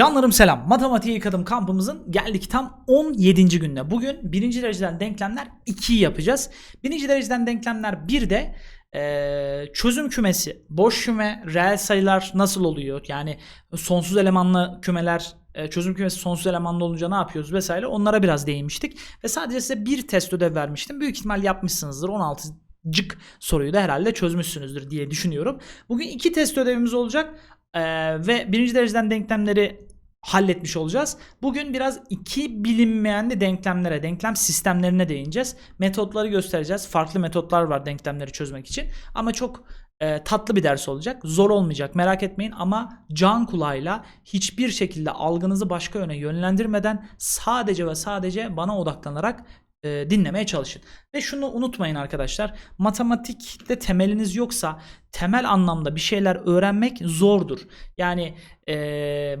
Canlarım selam. Matematiği yıkadım kampımızın geldik tam 17. gününe. Bugün birinci dereceden denklemler 2'yi yapacağız. Birinci dereceden denklemler 1'de eee çözüm kümesi, boş küme, reel sayılar nasıl oluyor? Yani sonsuz elemanlı kümeler, e, çözüm kümesi sonsuz elemanlı olunca ne yapıyoruz vesaire onlara biraz değinmiştik. Ve sadece size bir test ödev vermiştim. Büyük ihtimal yapmışsınızdır. 16 cık soruyu da herhalde çözmüşsünüzdür diye düşünüyorum. Bugün iki test ödevimiz olacak. Ee, ve birinci dereceden denklemleri halletmiş olacağız. Bugün biraz iki bilinmeyenli denklemlere, denklem sistemlerine değineceğiz. Metotları göstereceğiz. Farklı metotlar var denklemleri çözmek için. Ama çok e, tatlı bir ders olacak. Zor olmayacak merak etmeyin ama can kulağıyla hiçbir şekilde algınızı başka yöne yönlendirmeden sadece ve sadece bana odaklanarak e, dinlemeye çalışın. Ve şunu unutmayın arkadaşlar. Matematikte temeliniz yoksa temel anlamda bir şeyler öğrenmek zordur. Yani e,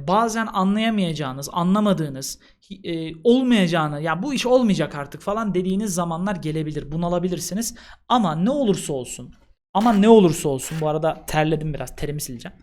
bazen anlayamayacağınız, anlamadığınız, e, olmayacağını, ya bu iş olmayacak artık falan dediğiniz zamanlar gelebilir. Bunalabilirsiniz. Ama ne olursa olsun, ama ne olursa olsun bu arada terledim biraz, terimi sileceğim.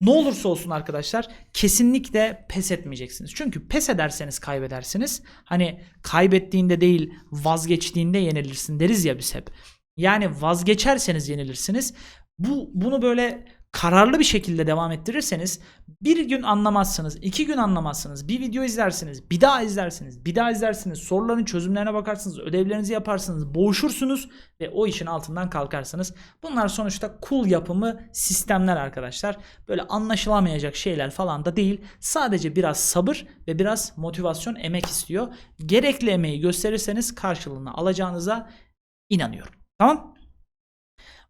Ne olursa olsun arkadaşlar kesinlikle pes etmeyeceksiniz. Çünkü pes ederseniz kaybedersiniz. Hani kaybettiğinde değil vazgeçtiğinde yenilirsin deriz ya biz hep. Yani vazgeçerseniz yenilirsiniz. Bu bunu böyle kararlı bir şekilde devam ettirirseniz bir gün anlamazsınız, iki gün anlamazsınız, bir video izlersiniz, bir daha izlersiniz, bir daha izlersiniz, soruların çözümlerine bakarsınız, ödevlerinizi yaparsınız, boğuşursunuz ve o işin altından kalkarsınız. Bunlar sonuçta kul yapımı sistemler arkadaşlar. Böyle anlaşılamayacak şeyler falan da değil. Sadece biraz sabır ve biraz motivasyon emek istiyor. Gerekli emeği gösterirseniz karşılığını alacağınıza inanıyorum. Tamam?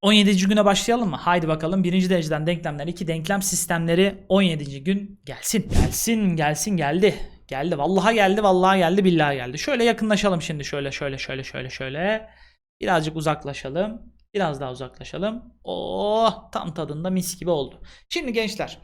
17. güne başlayalım mı? Haydi bakalım. Birinci dereceden denklemler, iki denklem sistemleri 17. gün gelsin. Gelsin, gelsin, geldi. Geldi. Vallahi geldi, vallahi geldi, billahi geldi. Şöyle yakınlaşalım şimdi. Şöyle, şöyle, şöyle, şöyle, şöyle. Birazcık uzaklaşalım. Biraz daha uzaklaşalım. Oh, tam tadında mis gibi oldu. Şimdi gençler.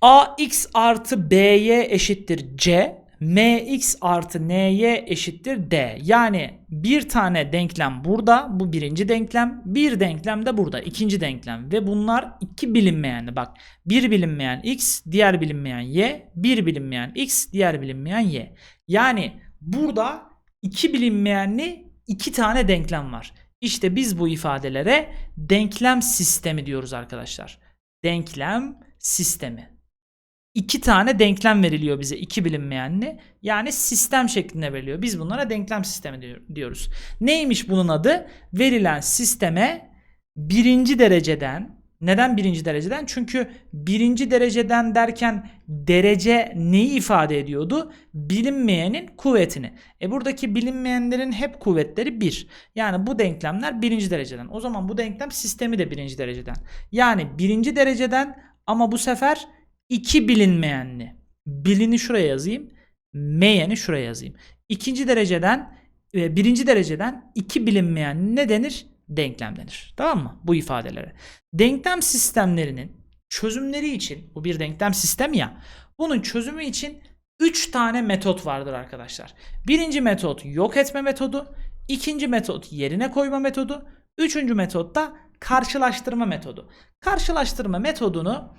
ax artı by eşittir c mx artı ny eşittir d. Yani bir tane denklem burada. Bu birinci denklem. Bir denklem de burada. ikinci denklem. Ve bunlar iki bilinmeyenli. Bak bir bilinmeyen x, diğer bilinmeyen y. Bir bilinmeyen x, diğer bilinmeyen y. Yani burada iki bilinmeyenli iki tane denklem var. İşte biz bu ifadelere denklem sistemi diyoruz arkadaşlar. Denklem sistemi iki tane denklem veriliyor bize iki bilinmeyenli. Yani sistem şeklinde veriliyor. Biz bunlara denklem sistemi diyoruz. Neymiş bunun adı? Verilen sisteme birinci dereceden neden birinci dereceden? Çünkü birinci dereceden derken derece neyi ifade ediyordu? Bilinmeyenin kuvvetini. E buradaki bilinmeyenlerin hep kuvvetleri bir. Yani bu denklemler birinci dereceden. O zaman bu denklem sistemi de birinci dereceden. Yani birinci dereceden ama bu sefer iki bilinmeyenli. Bilini şuraya yazayım. Meyeni şuraya yazayım. İkinci dereceden ve birinci dereceden iki bilinmeyen ne denir? Denklem denir. Tamam mı? Bu ifadelere. Denklem sistemlerinin çözümleri için bu bir denklem sistemi ya. Bunun çözümü için 3 tane metot vardır arkadaşlar. Birinci metot yok etme metodu. ikinci metot yerine koyma metodu. Üçüncü metot da karşılaştırma metodu. Karşılaştırma metodunu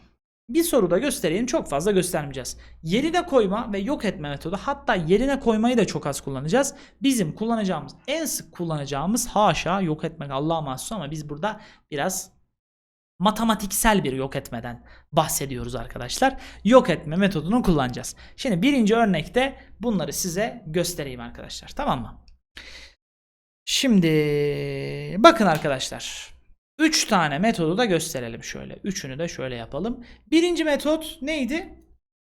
bir soruda göstereyim çok fazla göstermeyeceğiz. Yerine koyma ve yok etme metodu hatta yerine koymayı da çok az kullanacağız. Bizim kullanacağımız en sık kullanacağımız haşa yok etmek Allah'a mahsus ama biz burada biraz matematiksel bir yok etmeden bahsediyoruz arkadaşlar. Yok etme metodunu kullanacağız. Şimdi birinci örnekte bunları size göstereyim arkadaşlar tamam mı? Şimdi bakın arkadaşlar 3 tane metodu da gösterelim şöyle. Üçünü de şöyle yapalım. Birinci metot neydi?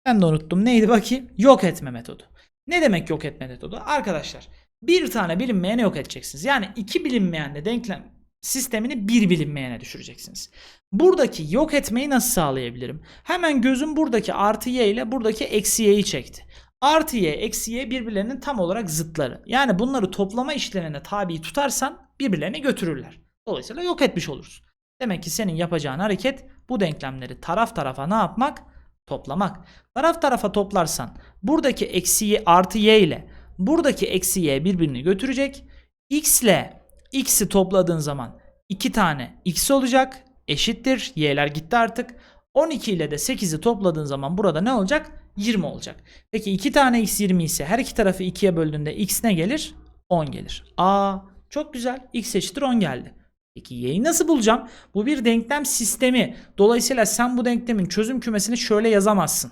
Ben de unuttum. Neydi bakayım? Yok etme metodu. Ne demek yok etme metodu? Arkadaşlar bir tane bilinmeyene yok edeceksiniz. Yani iki bilinmeyenle denklem sistemini bir bilinmeyene düşüreceksiniz. Buradaki yok etmeyi nasıl sağlayabilirim? Hemen gözüm buradaki artı y ile buradaki eksi y'yi çekti. Artı y, eksi y birbirlerinin tam olarak zıtları. Yani bunları toplama işlemine tabi tutarsan birbirlerini götürürler. Dolayısıyla yok etmiş oluruz. Demek ki senin yapacağın hareket bu denklemleri taraf tarafa ne yapmak? Toplamak. Taraf tarafa toplarsan buradaki eksi y artı y ile buradaki eksi y birbirini götürecek. x ile x'i topladığın zaman 2 tane x olacak. Eşittir. Y'ler gitti artık. 12 ile de 8'i topladığın zaman burada ne olacak? 20 olacak. Peki 2 tane x 20 ise her iki tarafı 2'ye böldüğünde x ne gelir? 10 gelir. Aa çok güzel. x eşittir 10 geldi. Peki y'yi nasıl bulacağım? Bu bir denklem sistemi. Dolayısıyla sen bu denklemin çözüm kümesini şöyle yazamazsın.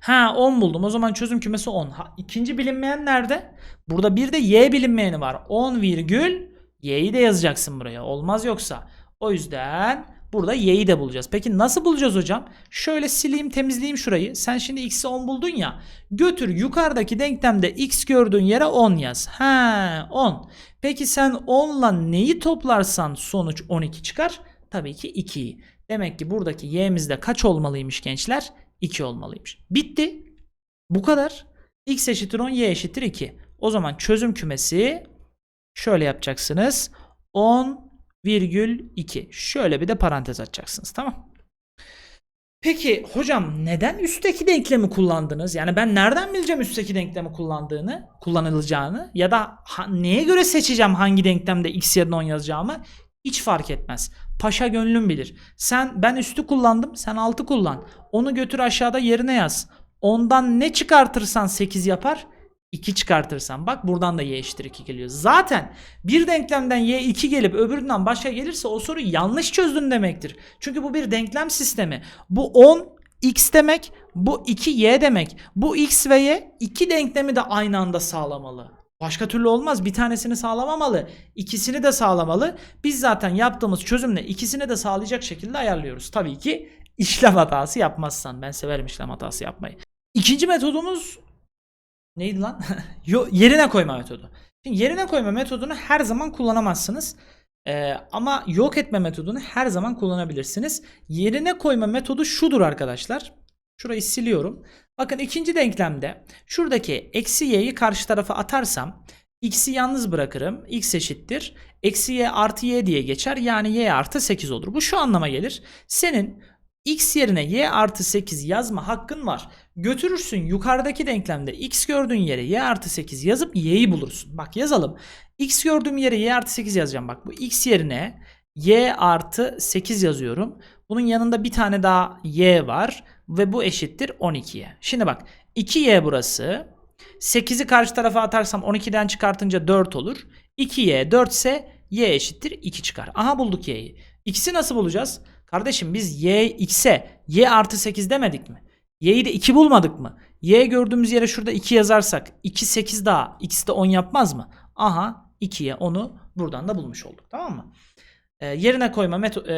Ha 10 buldum. O zaman çözüm kümesi 10. Ha, ikinci bilinmeyen nerede? Burada bir de y bilinmeyeni var. 10 virgül y'yi de yazacaksın buraya. Olmaz yoksa. O yüzden burada y'yi de bulacağız. Peki nasıl bulacağız hocam? Şöyle sileyim temizleyeyim şurayı. Sen şimdi x'i 10 buldun ya. Götür yukarıdaki denklemde x gördüğün yere 10 yaz. Ha 10. Peki sen 10 ile neyi toplarsan sonuç 12 çıkar? Tabii ki 2'yi. Demek ki buradaki y'mizde kaç olmalıymış gençler? 2 olmalıymış. Bitti. Bu kadar. x eşittir 10, y eşittir 2. O zaman çözüm kümesi şöyle yapacaksınız. 10,2. Şöyle bir de parantez açacaksınız. Tamam. Peki hocam neden üstteki denklemi kullandınız? Yani ben nereden bileceğim üstteki denklemi kullandığını, kullanılacağını ya da ha- neye göre seçeceğim hangi denklemde x yerine 10 yazacağımı? Hiç fark etmez. Paşa gönlüm bilir. Sen ben üstü kullandım, sen altı kullan. Onu götür aşağıda yerine yaz. Ondan ne çıkartırsan 8 yapar. 2 çıkartırsan bak buradan da y eşittir 2 geliyor. Zaten bir denklemden y 2 gelip öbüründen başka gelirse o soruyu yanlış çözdün demektir. Çünkü bu bir denklem sistemi. Bu 10 x demek, bu 2 y demek. Bu x ve y iki denklemi de aynı anda sağlamalı. Başka türlü olmaz. Bir tanesini sağlamamalı. ikisini de sağlamalı. Biz zaten yaptığımız çözümle ikisini de sağlayacak şekilde ayarlıyoruz. Tabii ki işlem hatası yapmazsan. Ben severim işlem hatası yapmayı. İkinci metodumuz neydi lan? Yerine koyma metodu. Şimdi yerine koyma metodunu her zaman kullanamazsınız. Ee, ama yok etme metodunu her zaman kullanabilirsiniz. Yerine koyma metodu şudur arkadaşlar. Şurayı siliyorum. Bakın ikinci denklemde şuradaki eksi y'yi karşı tarafa atarsam x'i yalnız bırakırım. x eşittir. Eksi y artı y diye geçer. Yani y artı 8 olur. Bu şu anlama gelir. Senin x yerine y artı 8 yazma hakkın var. Götürürsün yukarıdaki denklemde x gördüğün yere y artı 8 yazıp y'yi bulursun. Bak yazalım. x gördüğüm yere y artı 8 yazacağım. Bak bu x yerine y artı 8 yazıyorum. Bunun yanında bir tane daha y var. Ve bu eşittir 12'ye. Şimdi bak 2y burası. 8'i karşı tarafa atarsam 12'den çıkartınca 4 olur. 2y 4 ise y eşittir 2 çıkar. Aha bulduk y'yi. X'i nasıl bulacağız? Kardeşim biz y x'e y artı 8 demedik mi? Y'yi de 2 bulmadık mı? Y gördüğümüz yere şurada 2 yazarsak 2 8 daha x de 10 yapmaz mı? Aha 2'ye 10'u buradan da bulmuş olduk. Tamam mı? E, yerine koyma metodu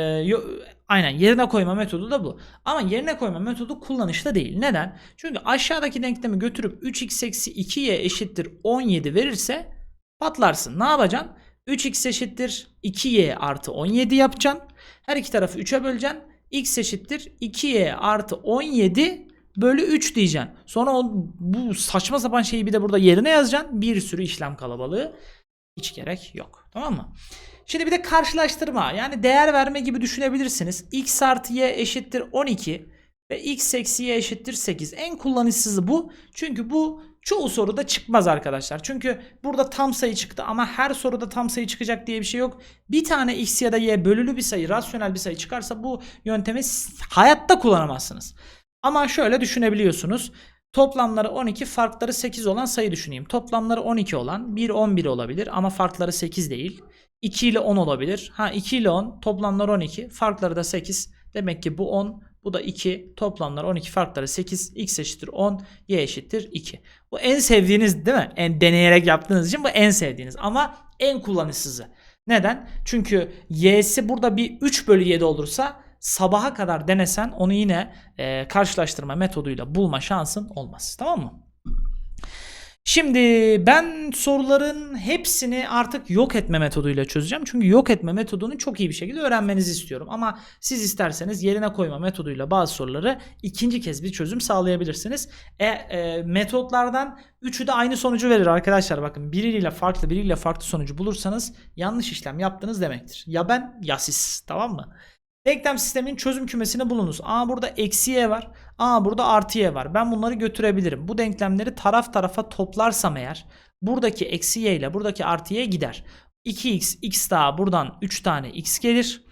aynen yerine koyma metodu da bu. Ama yerine koyma metodu kullanışlı değil. Neden? Çünkü aşağıdaki denklemi götürüp 3x eksi 2y eşittir 17 verirse patlarsın. Ne yapacaksın? 3x eşittir 2y artı 17 yapacaksın. Her iki tarafı 3'e böleceksin. x eşittir 2y artı 17 bölü 3 diyeceksin. Sonra o, bu saçma sapan şeyi bir de burada yerine yazacaksın. Bir sürü işlem kalabalığı. Hiç gerek yok. Tamam mı? Şimdi bir de karşılaştırma yani değer verme gibi düşünebilirsiniz. x artı y eşittir 12 ve x eksi y eşittir 8. En kullanışsızı bu. Çünkü bu çoğu soruda çıkmaz arkadaşlar. Çünkü burada tam sayı çıktı ama her soruda tam sayı çıkacak diye bir şey yok. Bir tane x ya da y bölülü bir sayı, rasyonel bir sayı çıkarsa bu yöntemi hayatta kullanamazsınız. Ama şöyle düşünebiliyorsunuz. Toplamları 12, farkları 8 olan sayı düşüneyim. Toplamları 12 olan 1 11 olabilir ama farkları 8 değil. 2 ile 10 olabilir. Ha 2 ile 10 toplamlar 12 farkları da 8. Demek ki bu 10 bu da 2 toplamlar 12 farkları 8 x eşittir 10 y eşittir 2. Bu en sevdiğiniz değil mi? En deneyerek yaptığınız için bu en sevdiğiniz ama en kullanışsızı. Neden? Çünkü y'si burada bir 3 bölü 7 olursa sabaha kadar denesen onu yine e, karşılaştırma metoduyla bulma şansın olmaz. Tamam mı? Şimdi ben soruların hepsini artık yok etme metoduyla çözeceğim. Çünkü yok etme metodunu çok iyi bir şekilde öğrenmenizi istiyorum. Ama siz isterseniz yerine koyma metoduyla bazı soruları ikinci kez bir çözüm sağlayabilirsiniz. E, e, metotlardan üçü de aynı sonucu verir arkadaşlar. Bakın biriyle farklı biriyle farklı sonucu bulursanız yanlış işlem yaptınız demektir. Ya ben ya siz tamam mı? Denklem sisteminin çözüm kümesini bulunuz. Aa burada eksi y var. Aa burada artı y var. Ben bunları götürebilirim. Bu denklemleri taraf tarafa toplarsam eğer buradaki eksi y ile buradaki artı y gider. 2x x daha buradan 3 tane x gelir.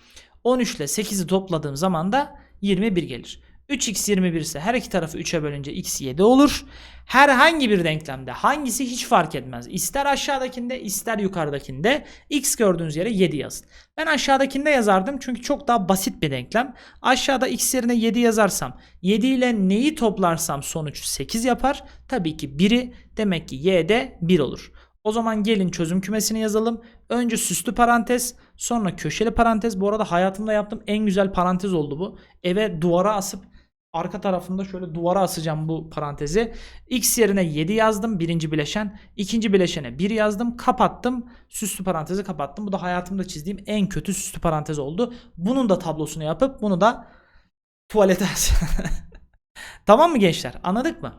13 ile 8'i topladığım zaman da 21 gelir. 3x 21 ise her iki tarafı 3'e bölünce x 7 olur. Herhangi bir denklemde hangisi hiç fark etmez. İster aşağıdakinde ister yukarıdakinde x gördüğünüz yere 7 yazın. Ben aşağıdakinde yazardım çünkü çok daha basit bir denklem. Aşağıda x yerine 7 yazarsam 7 ile neyi toplarsam sonuç 8 yapar. Tabii ki 1'i demek ki y de 1 olur. O zaman gelin çözüm kümesini yazalım. Önce süslü parantez, sonra köşeli parantez. Bu arada hayatımda yaptığım en güzel parantez oldu bu. Eve duvara asıp arka tarafında şöyle duvara asacağım bu parantezi. X yerine 7 yazdım birinci bileşen. ikinci bileşene 1 yazdım. Kapattım. Süslü parantezi kapattım. Bu da hayatımda çizdiğim en kötü süslü parantez oldu. Bunun da tablosunu yapıp bunu da tuvalete Tamam mı gençler? Anladık mı?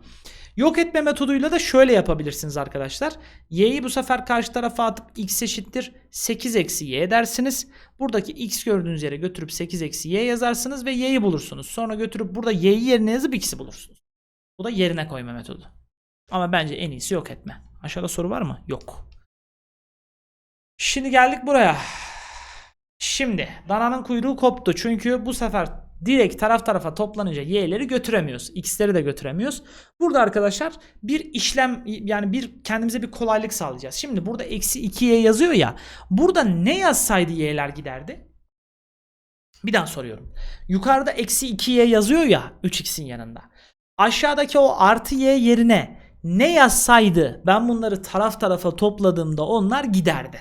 Yok etme metoduyla da şöyle yapabilirsiniz arkadaşlar. Y'yi bu sefer karşı tarafa atıp x eşittir 8 eksi y dersiniz. Buradaki x gördüğünüz yere götürüp 8 eksi y yazarsınız ve y'yi bulursunuz. Sonra götürüp burada y'yi yerine yazıp x'i bulursunuz. Bu da yerine koyma metodu. Ama bence en iyisi yok etme. Aşağıda soru var mı? Yok. Şimdi geldik buraya. Şimdi dananın kuyruğu koptu. Çünkü bu sefer direkt taraf tarafa toplanınca y'leri götüremiyoruz. X'leri de götüremiyoruz. Burada arkadaşlar bir işlem yani bir kendimize bir kolaylık sağlayacağız. Şimdi burada eksi 2y yazıyor ya. Burada ne yazsaydı y'ler giderdi? Bir daha soruyorum. Yukarıda eksi 2y yazıyor ya 3x'in yanında. Aşağıdaki o artı y yerine ne yazsaydı ben bunları taraf tarafa topladığımda onlar giderdi.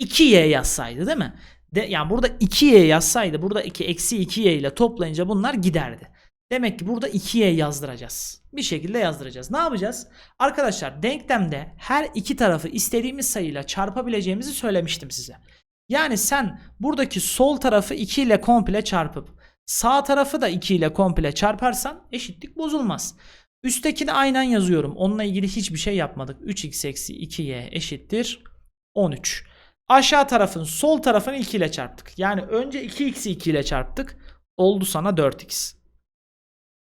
2y yazsaydı değil mi? De, yani burada 2y yazsaydı burada 2 eksi 2y ile toplayınca bunlar giderdi. Demek ki burada 2y yazdıracağız. Bir şekilde yazdıracağız. Ne yapacağız? Arkadaşlar denklemde her iki tarafı istediğimiz sayıyla çarpabileceğimizi söylemiştim size. Yani sen buradaki sol tarafı 2 ile komple çarpıp sağ tarafı da 2 ile komple çarparsan eşitlik bozulmaz. Üsttekini aynen yazıyorum. Onunla ilgili hiçbir şey yapmadık. 3x eksi 2y eşittir 13. Aşağı tarafın sol tarafını 2 ile çarptık. Yani önce 2x'i 2 ile çarptık. Oldu sana 4x.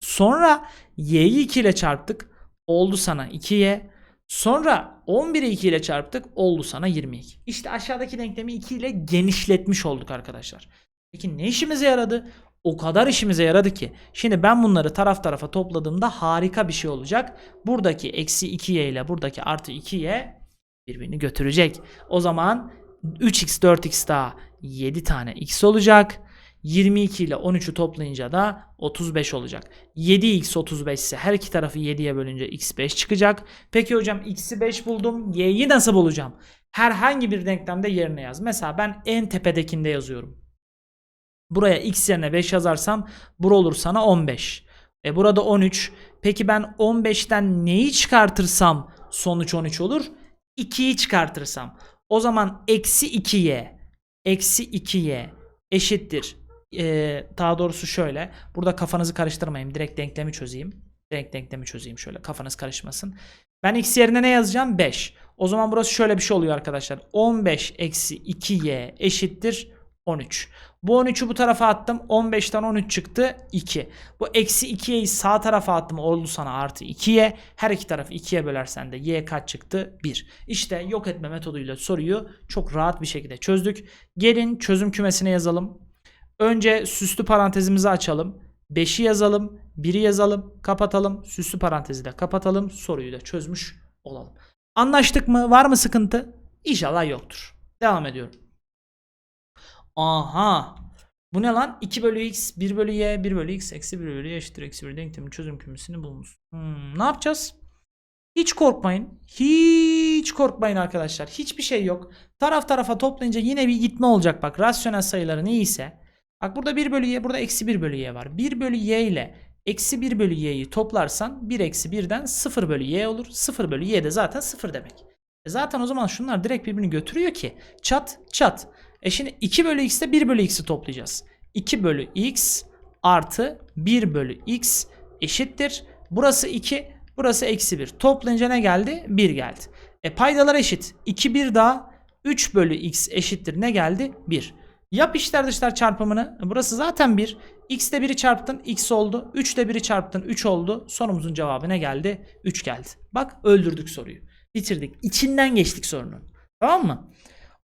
Sonra y'yi 2 ile çarptık. Oldu sana 2y. Sonra 11'i 2 ile çarptık. Oldu sana 22. İşte aşağıdaki denklemi 2 ile genişletmiş olduk arkadaşlar. Peki ne işimize yaradı? O kadar işimize yaradı ki. Şimdi ben bunları taraf tarafa topladığımda harika bir şey olacak. Buradaki eksi 2y ile buradaki artı 2y birbirini götürecek. O zaman 3x 4x daha 7 tane x olacak. 22 ile 13'ü toplayınca da 35 olacak. 7x 35 ise her iki tarafı 7'ye bölünce x 5 çıkacak. Peki hocam x'i 5 buldum. Y'yi nasıl bulacağım? Herhangi bir denklemde yerine yaz. Mesela ben en tepedekinde yazıyorum. Buraya x yerine 5 yazarsam bura olur sana 15. E burada 13. Peki ben 15'ten neyi çıkartırsam sonuç 13 olur? 2'yi çıkartırsam. O zaman eksi 2y eksi 2y eşittir. Ee, daha doğrusu şöyle. Burada kafanızı karıştırmayayım. Direkt denklemi çözeyim. Direkt denklemi çözeyim şöyle. Kafanız karışmasın. Ben x yerine ne yazacağım? 5. O zaman burası şöyle bir şey oluyor arkadaşlar. 15 eksi 2y eşittir 13. Bu 13'ü bu tarafa attım. 15'ten 13 çıktı. 2. Bu eksi 2y'yi sağ tarafa attım. Oldu sana artı 2y. Her iki tarafı 2'ye bölersen de y kaç çıktı? 1. İşte yok etme metoduyla soruyu çok rahat bir şekilde çözdük. Gelin çözüm kümesine yazalım. Önce süslü parantezimizi açalım. 5'i yazalım. 1'i yazalım. Kapatalım. Süslü parantezi de kapatalım. Soruyu da çözmüş olalım. Anlaştık mı? Var mı sıkıntı? İnşallah yoktur. Devam ediyorum. Aha. Bu ne lan? 2 bölü x, 1 bölü y, 1 bölü x, eksi 1 bölü y eşittir eksi 1 denklemin çözüm kümesini bulmuş. Hmm, ne yapacağız? Hiç korkmayın. Hiç korkmayın arkadaşlar. Hiçbir şey yok. Taraf tarafa toplayınca yine bir gitme olacak bak. Rasyonel sayıları neyse. Bak burada 1 bölü y, burada eksi 1 bölü y var. 1 bölü y ile eksi 1 bölü y'yi toplarsan 1 eksi 1'den 0 bölü y olur. 0 bölü y de zaten 0 demek. E zaten o zaman şunlar direkt birbirini götürüyor ki. Çat çat. E şimdi 2 bölü x'te 1 bölü x'i toplayacağız. 2 bölü x artı 1 bölü x eşittir. Burası 2, burası eksi 1. Toplayınca ne geldi? 1 geldi. E paydalar eşit. 2 1 daha 3 bölü x eşittir. Ne geldi? 1. Yap içler dışlar çarpımını. E Burası zaten 1. X'te 1'i çarptın x oldu. 3'te 1'i çarptın 3 oldu. Sorumuzun cevabı ne geldi? 3 geldi. Bak öldürdük soruyu. Bitirdik. İçinden geçtik sorunun. Tamam mı?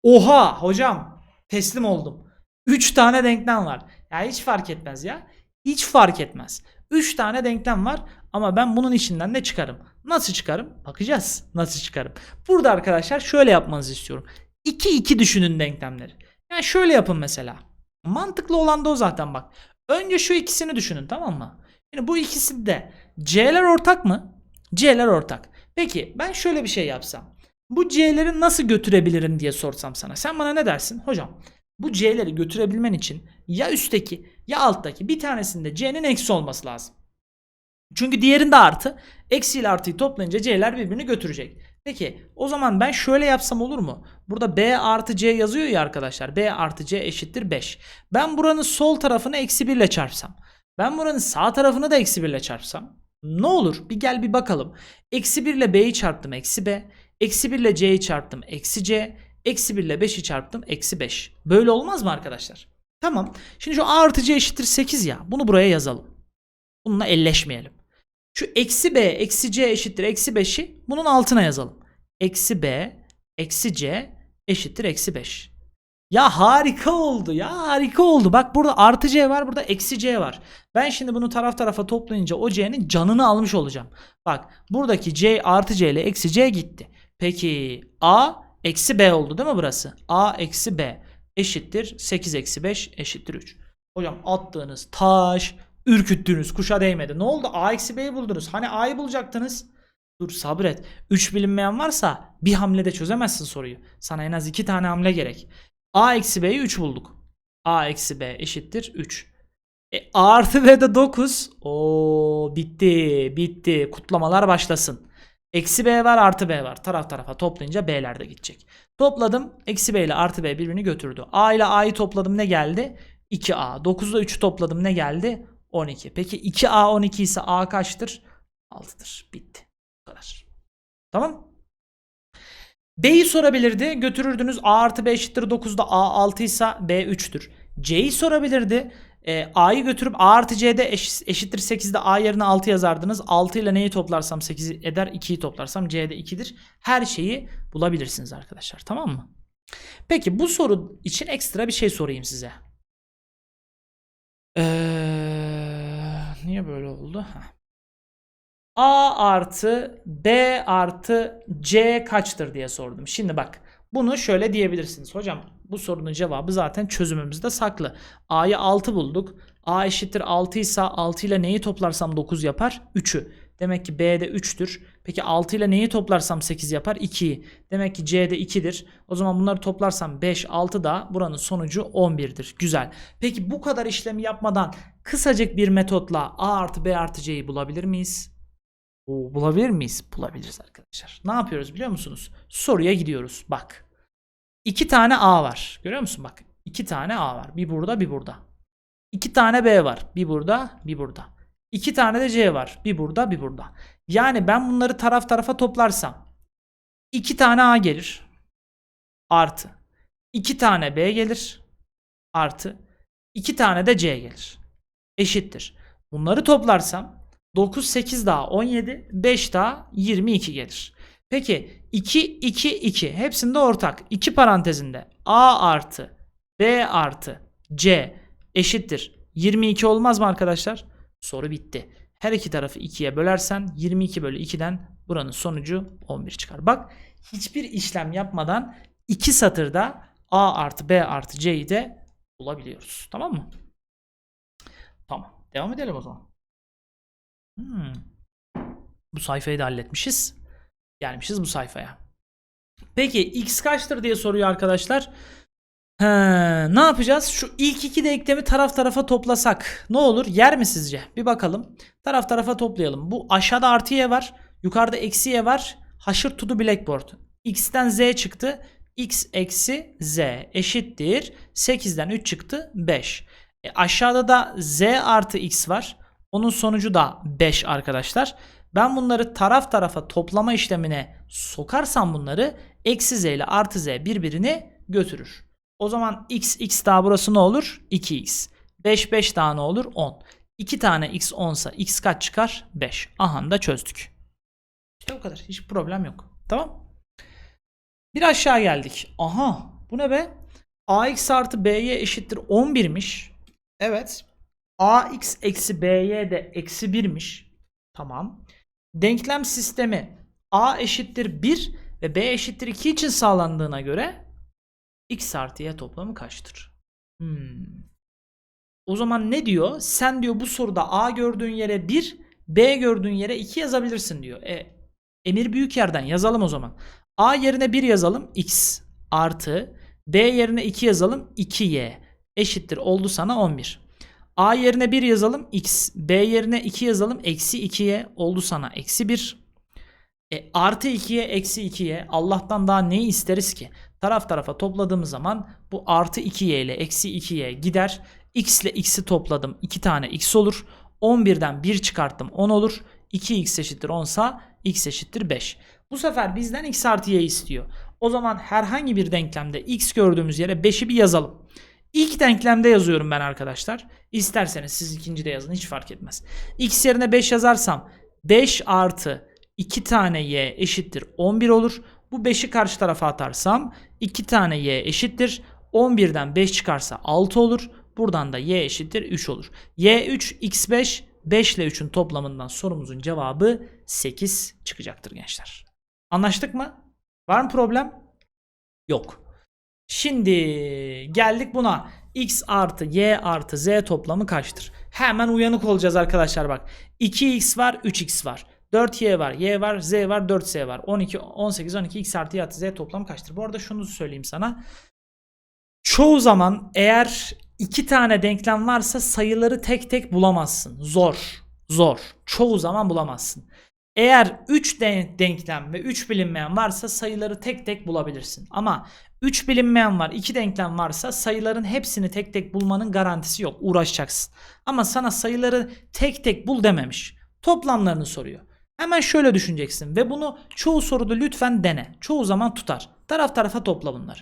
Oha hocam teslim oldum. 3 tane denklem var. Ya hiç fark etmez ya. Hiç fark etmez. 3 tane denklem var ama ben bunun içinden de çıkarım. Nasıl çıkarım? Bakacağız. Nasıl çıkarım? Burada arkadaşlar şöyle yapmanızı istiyorum. 2 2 düşünün denklemleri. Yani şöyle yapın mesela. Mantıklı olan da o zaten bak. Önce şu ikisini düşünün tamam mı? Şimdi bu ikisi de C'ler ortak mı? C'ler ortak. Peki ben şöyle bir şey yapsam. Bu C'leri nasıl götürebilirim diye sorsam sana. Sen bana ne dersin? Hocam bu C'leri götürebilmen için ya üstteki ya alttaki bir tanesinde C'nin eksi olması lazım. Çünkü diğerinde artı. Eksi ile artıyı toplayınca C'ler birbirini götürecek. Peki o zaman ben şöyle yapsam olur mu? Burada B artı C yazıyor ya arkadaşlar. B artı C eşittir 5. Ben buranın sol tarafını eksi 1 ile çarpsam. Ben buranın sağ tarafını da eksi 1 ile çarpsam. Ne olur? Bir gel bir bakalım. Eksi 1 ile B'yi çarptım eksi B. Eksi 1 ile C'yi çarptım eksi C. Eksi 1 ile 5'i çarptım eksi 5. Böyle olmaz mı arkadaşlar? Tamam. Şimdi şu A artı C eşittir 8 ya. Bunu buraya yazalım. Bununla elleşmeyelim. Şu eksi B eksi C eşittir eksi 5'i bunun altına yazalım. Eksi B eksi C eşittir eksi 5. Ya harika oldu ya harika oldu. Bak burada artı C var burada eksi C var. Ben şimdi bunu taraf tarafa toplayınca o C'nin canını almış olacağım. Bak buradaki C artı C ile eksi C gitti. Peki A eksi B oldu değil mi burası? A eksi B eşittir 8 eksi 5 eşittir 3. Hocam attığınız taş ürküttüğünüz kuşa değmedi. Ne oldu? A eksi B'yi buldunuz. Hani A'yı bulacaktınız. Dur sabret. 3 bilinmeyen varsa bir hamlede çözemezsin soruyu. Sana en az 2 tane hamle gerek. A eksi B'yi 3 bulduk. A eksi B eşittir 3. E, A artı B de 9. Oo bitti bitti. Kutlamalar başlasın. Eksi B var artı B var. Taraf tarafa toplayınca B'ler de gidecek. Topladım. Eksi B ile artı B birbirini götürdü. A ile A'yı topladım ne geldi? 2A. 9'da 3'ü topladım ne geldi? 12. Peki 2A 12 ise A kaçtır? 6'dır. Bitti. Bu kadar. Tamam. B'yi sorabilirdi. Götürürdünüz. A artı B eşittir 9'da A 6 ise B 3'tür. C'yi sorabilirdi. E, A'yı götürüp A artı C'de eş- eşittir 8'de A yerine 6 yazardınız. 6 ile neyi toplarsam 8 eder. 2'yi toplarsam C'de 2'dir. Her şeyi bulabilirsiniz arkadaşlar. Tamam mı? Peki bu soru için ekstra bir şey sorayım size. Ee, niye böyle oldu? Heh. A artı B artı C kaçtır diye sordum. Şimdi bak bunu şöyle diyebilirsiniz. Hocam bu sorunun cevabı zaten çözümümüzde saklı. A'yı 6 bulduk. A eşittir 6 ise 6 ile neyi toplarsam 9 yapar? 3'ü. Demek ki B'de 3'tür. Peki 6 ile neyi toplarsam 8 yapar? 2'yi. Demek ki C'de 2'dir. O zaman bunları toplarsam 5, 6 da buranın sonucu 11'dir. Güzel. Peki bu kadar işlemi yapmadan kısacık bir metotla A artı B artı C'yi bulabilir miyiz? Oo, bulabilir miyiz? Bulabiliriz arkadaşlar. Ne yapıyoruz biliyor musunuz? Soruya gidiyoruz. Bak. İki tane A var. Görüyor musun? Bak. iki tane A var. Bir burada bir burada. İki tane B var. Bir burada bir burada. İki tane de C var. Bir burada bir burada. Yani ben bunları taraf tarafa toplarsam iki tane A gelir. Artı. iki tane B gelir. Artı. iki tane de C gelir. Eşittir. Bunları toplarsam 9, 8 daha 17, 5 daha 22 gelir. Peki 2, 2, 2 hepsinde ortak. 2 parantezinde A artı B artı C eşittir. 22 olmaz mı arkadaşlar? Soru bitti. Her iki tarafı 2'ye bölersen 22 bölü 2'den buranın sonucu 11 çıkar. Bak hiçbir işlem yapmadan iki satırda A artı B artı C'yi de bulabiliyoruz. Tamam mı? Tamam. Devam edelim o zaman. Hmm. Bu sayfayı da halletmişiz. Gelmişiz bu sayfaya. Peki x kaçtır diye soruyor arkadaşlar. He, ne yapacağız? Şu ilk iki denklemi taraf tarafa toplasak ne olur? Yer mi sizce? Bir bakalım. Taraf tarafa toplayalım. Bu aşağıda artı y var. Yukarıda eksi y var. Haşır to the blackboard. x'ten z çıktı. x eksi z eşittir. 8'den 3 çıktı. 5. E, aşağıda da z artı x var. Onun sonucu da 5 arkadaşlar. Ben bunları taraf tarafa toplama işlemine sokarsam bunları eksi z ile artı z birbirini götürür. O zaman x x daha burası ne olur? 2x. 5 5 daha ne olur? 10. 2 tane x 10 sa x kaç çıkar? 5. Aha da çözdük. İşte bu kadar. Hiç problem yok. Tamam. Bir aşağı geldik. Aha bu ne be? ax artı by eşittir 11'miş. Evet. Ax eksi by de eksi 1'miş. Tamam. Denklem sistemi a eşittir 1 ve b eşittir 2 için sağlandığına göre x artı y toplamı kaçtır? Hmm. O zaman ne diyor? Sen diyor bu soruda a gördüğün yere 1, b gördüğün yere 2 yazabilirsin diyor. E, emir büyük yerden yazalım o zaman. a yerine 1 yazalım x artı b yerine 2 yazalım 2y eşittir oldu sana 11. A yerine 1 yazalım x. B yerine 2 yazalım eksi 2y oldu sana eksi 1. E, artı 2'ye eksi 2'ye Allah'tan daha neyi isteriz ki? Taraf tarafa topladığımız zaman bu artı 2y ile eksi 2y gider. x ile x'i topladım 2 tane x olur. 11'den 1 çıkarttım 10 olur. 2x eşittir 10 sa x eşittir 5. Bu sefer bizden x artı y istiyor. O zaman herhangi bir denklemde x gördüğümüz yere 5'i bir yazalım. İlk denklemde yazıyorum ben arkadaşlar. İsterseniz siz ikinci de yazın hiç fark etmez. X yerine 5 yazarsam 5 artı 2 tane y eşittir 11 olur. Bu 5'i karşı tarafa atarsam 2 tane y eşittir. 11'den 5 çıkarsa 6 olur. Buradan da y eşittir 3 olur. y 3 x 5 5 ile 3'ün toplamından sorumuzun cevabı 8 çıkacaktır gençler. Anlaştık mı? Var mı problem? Yok. Şimdi geldik buna. x artı y artı z toplamı kaçtır? Hemen uyanık olacağız arkadaşlar bak. 2x var 3x var. 4y var, y var, z var, 4z var. 12, 18, 12 x artı y artı z toplamı kaçtır? Bu arada şunu söyleyeyim sana. Çoğu zaman eğer iki tane denklem varsa sayıları tek tek bulamazsın. Zor. Zor. Çoğu zaman bulamazsın. Eğer 3 denklem ve 3 bilinmeyen varsa sayıları tek tek bulabilirsin. Ama 3 bilinmeyen var, 2 denklem varsa sayıların hepsini tek tek bulmanın garantisi yok. Uğraşacaksın. Ama sana sayıları tek tek bul dememiş. Toplamlarını soruyor. Hemen şöyle düşüneceksin ve bunu çoğu soruda lütfen dene. Çoğu zaman tutar. Taraf tarafa topla bunları.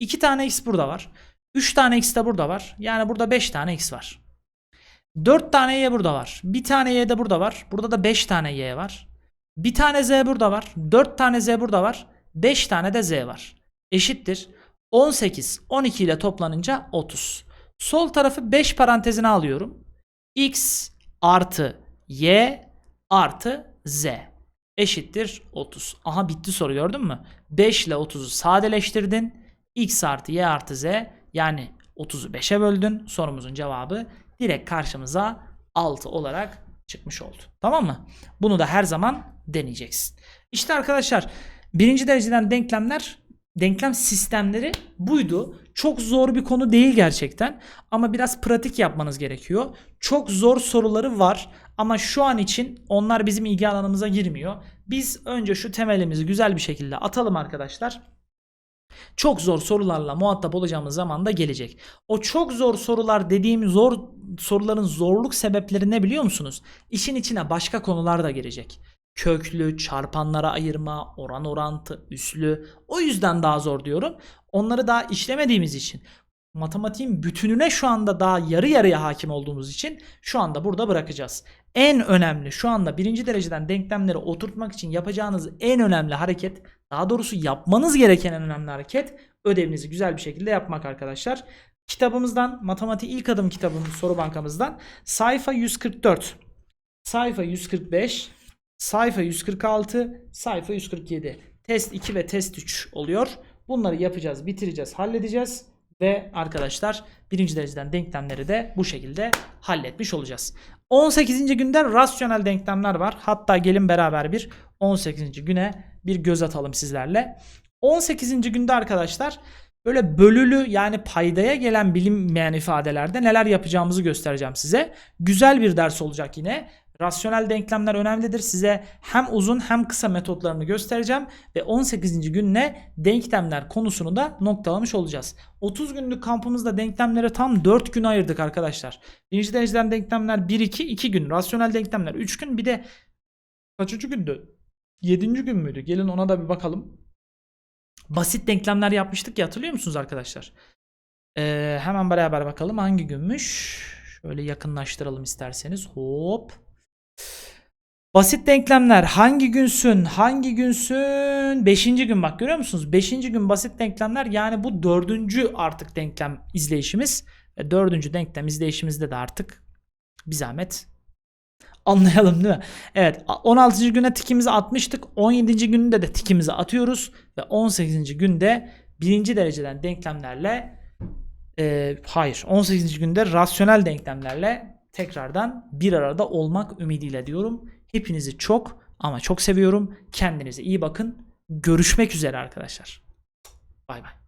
2 tane x burada var. 3 tane x de burada var. Yani burada 5 tane x var. 4 tane y burada var. Bir tane y de burada var. Burada da 5 tane y var. Bir tane z burada var. 4 tane z burada var. 5 tane de z var. Eşittir. 18, 12 ile toplanınca 30. Sol tarafı 5 parantezine alıyorum. x artı y artı z eşittir 30. Aha bitti soru gördün mü? 5 ile 30'u sadeleştirdin. x artı y artı z yani 30'u 5'e böldün. Sorumuzun cevabı direkt karşımıza 6 olarak çıkmış oldu. Tamam mı? Bunu da her zaman deneyeceksin. İşte arkadaşlar birinci dereceden denklemler denklem sistemleri buydu. Çok zor bir konu değil gerçekten ama biraz pratik yapmanız gerekiyor. Çok zor soruları var ama şu an için onlar bizim ilgi alanımıza girmiyor. Biz önce şu temelimizi güzel bir şekilde atalım arkadaşlar. Çok zor sorularla muhatap olacağımız zaman da gelecek. O çok zor sorular dediğim zor soruların zorluk sebepleri ne biliyor musunuz? İşin içine başka konular da girecek. Köklü, çarpanlara ayırma, oran orantı, üslü. O yüzden daha zor diyorum. Onları daha işlemediğimiz için matematiğin bütününe şu anda daha yarı yarıya hakim olduğumuz için şu anda burada bırakacağız. En önemli şu anda birinci dereceden denklemleri oturtmak için yapacağınız en önemli hareket daha doğrusu yapmanız gereken en önemli hareket ödevinizi güzel bir şekilde yapmak arkadaşlar. Kitabımızdan matematik ilk adım kitabımız soru bankamızdan sayfa 144 sayfa 145 sayfa 146 sayfa 147 test 2 ve test 3 oluyor. Bunları yapacağız bitireceğiz halledeceğiz. Ve arkadaşlar birinci dereceden denklemleri de bu şekilde halletmiş olacağız. 18. günde rasyonel denklemler var. Hatta gelin beraber bir 18. güne bir göz atalım sizlerle. 18. günde arkadaşlar böyle bölülü yani paydaya gelen bilinmeyen ifadelerde neler yapacağımızı göstereceğim size. Güzel bir ders olacak yine. Rasyonel denklemler önemlidir. Size hem uzun hem kısa metotlarını göstereceğim ve 18. günle denklemler konusunu da noktalamış olacağız. 30 günlük kampımızda denklemlere tam 4 gün ayırdık arkadaşlar. Birinci dereceden denklemler 1-2, 2 gün. Rasyonel denklemler 3 gün. Bir de kaçıncı gündü? 7. gün müydü? Gelin ona da bir bakalım. Basit denklemler yapmıştık ya hatırlıyor musunuz arkadaşlar? Ee, hemen beraber bakalım hangi günmüş. Şöyle yakınlaştıralım isterseniz. Hop. Basit denklemler hangi günsün? Hangi günsün? Beşinci gün bak görüyor musunuz? Beşinci gün basit denklemler yani bu dördüncü artık denklem izleyişimiz. Ve dördüncü denklem izleyişimizde de artık Bir zahmet anlayalım değil mi? Evet 16. güne tikimizi atmıştık. 17. günde de tikimizi atıyoruz. Ve 18. günde birinci dereceden denklemlerle e, hayır 18. günde rasyonel denklemlerle tekrardan bir arada olmak ümidiyle diyorum. Hepinizi çok ama çok seviyorum. Kendinize iyi bakın. Görüşmek üzere arkadaşlar. Bay bay.